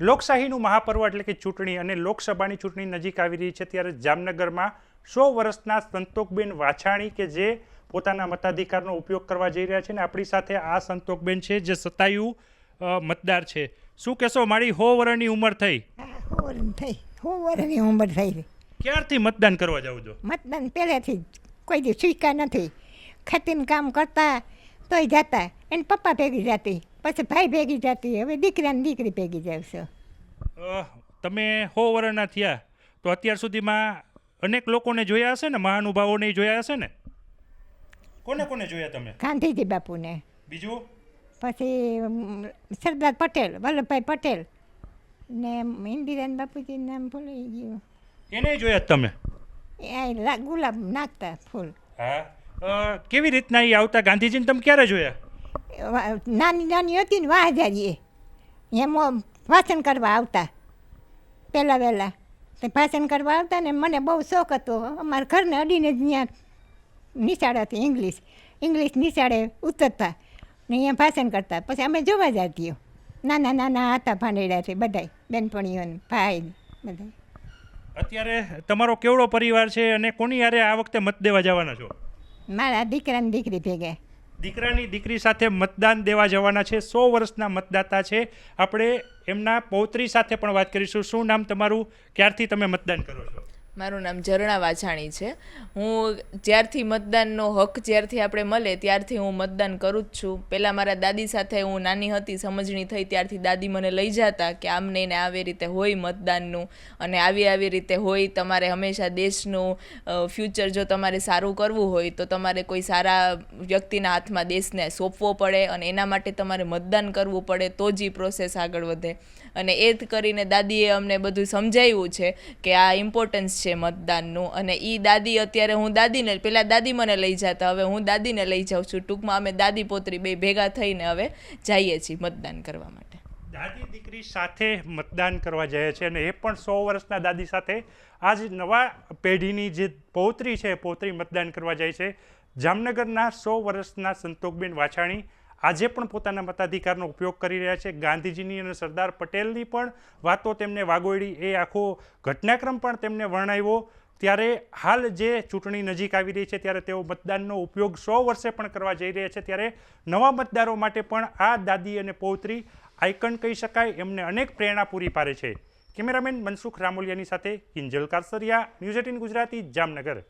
લોકશાહીનું મહાપર્વ એટલે કે ચૂંટણી અને લોકસભાની ચૂંટણી નજીક આવી રહી છે ત્યારે જામનગરમાં સો વર્ષના સંતોકબેન વાછાણી કે જે પોતાના મતાધિકારનો ઉપયોગ કરવા જઈ રહ્યા છે ને આપણી સાથે આ સંતોકબેન છે જે સતાયુ મતદાર છે. શું કહેશો મારી હો વર્ષની ઉંમર થઈ? થઈ હો હોવરની ઉંમર થઈ ક્યારથી મતદાન કરવા જાવ છો? મતદાન પહેલેથી કોઈ દી સ્વીકાર નથી. ખેતીનું કામ કરતા તોય જતા. એને પપ્પા ભેગી જતી પછી ભાઈ ભેગી જતી હવે દીકરાને દીકરી ભેગી જાવ છો અ, તમે હો વર્ષના થયા તો અત્યાર સુધીમાં અનેક લોકોને જોયા હશે ને? મહાનુભાવોને જોયા હશે ને? કોને કોને જોયા તમે? ગાંધીજી બાપુને. બીજું? પછી સરદાર પટેલ વલ્લભભાઈ પટેલ ને ઇન્દિરાન બાપુજી નામ ભૂલી ગયું. એને જોયા તમે? ગુલાબ નાખતા ફૂલ. હા. કેવી રીતના એ આવતા? ગાંધીજીને તમે ક્યારે જોયા? નાની નાની હતી ને વાહજારીએ એમાં ભાષણ કરવા આવતા. પહેલાં વહેલાં. તે ભાષણ કરવા આવતા ને મને બહુ શોખ હતો. અમારા ઘરને અડીને જ ત્યાં નિશાળ હતી ઇંગ્લિશ. ઇંગ્લિશ નિશાળે ઉતરતા ને અહીંયા ભાષણ કરતા. પછી અમે જોવા જતીઓ નાના નાના હતા ભાંડેડા છે બધાય બેનપણીઓને ભાઈ બધા અત્યારે તમારો કેવડો પરિવાર છે અને કોની યારે આ વખતે મત દેવા જવાના છો? મારા દીકરા ને દીકરી ભેગા. દીકરાની દીકરી સાથે મતદાન દેવા જવાના છે. સો વર્ષના મતદાતા છે. આપણે એમના પૌત્રી સાથે પણ વાત કરીશું. શું નામ તમારું? ક્યારથી તમે મતદાન કરો છો? મારું નામ ઝરણા વાછાણી છે. હું જ્યારથી મતદાનનો હક જ્યારથી આપણે મળે ત્યારથી હું મતદાન કરું જ છું. પહેલાં મારા દાદી સાથે હું નાની હતી, સમજણી થઈ, ત્યારથી દાદી મને લઈ જતા કે આમ નહીં ને આવી રીતે હોય મતદાનનું. અને આવી આવી રીતે હોય, તમારે હંમેશા દેશનું ફ્યુચર જો તમારે સારું કરવું હોય, તો તમારે કોઈ સારા વ્યક્તિના હાથમાં દેશને સોંપવો પડે અને એના માટે તમારે મતદાન કરવું પડે, તો જ એ પ્રોસેસ આગળ વધે. અને એ જ કરીને દાદીએ અમને બધું સમજાવ્યું છે કે આ ઇમ્પોર્ટન્સ છે મતદાનનું. અને એ દાદી અત્યારે હું દાદીને પહેલાં દાદી મને લઈ જતા. હવે હું દાદીને લઈ જાઉં છું. ટૂંકમાં અમે દાદી પોતરી બે ભેગા થઈને હવે જઈએ છીએ મતદાન કરવા માટે. દાદી દીકરી સાથે મતદાન કરવા જાય છે અને એ પણ સો વર્ષના દાદી સાથે. આજ નવા પેઢીની જે પૌત્રી છે, પૌત્રી મતદાન કરવા જાય છે. જામનગરના સો વર્ષના સંતોકબેન વાછાણી આજે પણ પોતાના મતાધિકારનો ઉપયોગ કરી રહ્યા છે. ગાંધીજીની અને સરદાર પટેલની પણ વાતો તેમને વાગોળી એ આખો ઘટનાક્રમ પણ તેમને વર્ણવ્યો. ત્યારે હાલ જે ચૂંટણી નજીક આવી રહી છે, ત્યારે તેઓ મતદાનનો ઉપયોગ સો વર્ષે પણ કરવા જઈ રહ્યા છે. ત્યારે નવા મતદારો માટે પણ આ દાદી અને પૌત્રી આઇકન કહી શકાય. એમને અનેક પ્રેરણા પૂરી પાડે છે. કેમેરામેન મનસુખ રામોલિયાની સાથે કિંજલ કારસરિયા, ન્યૂઝ એટીન ગુજરાતી, જામનગર.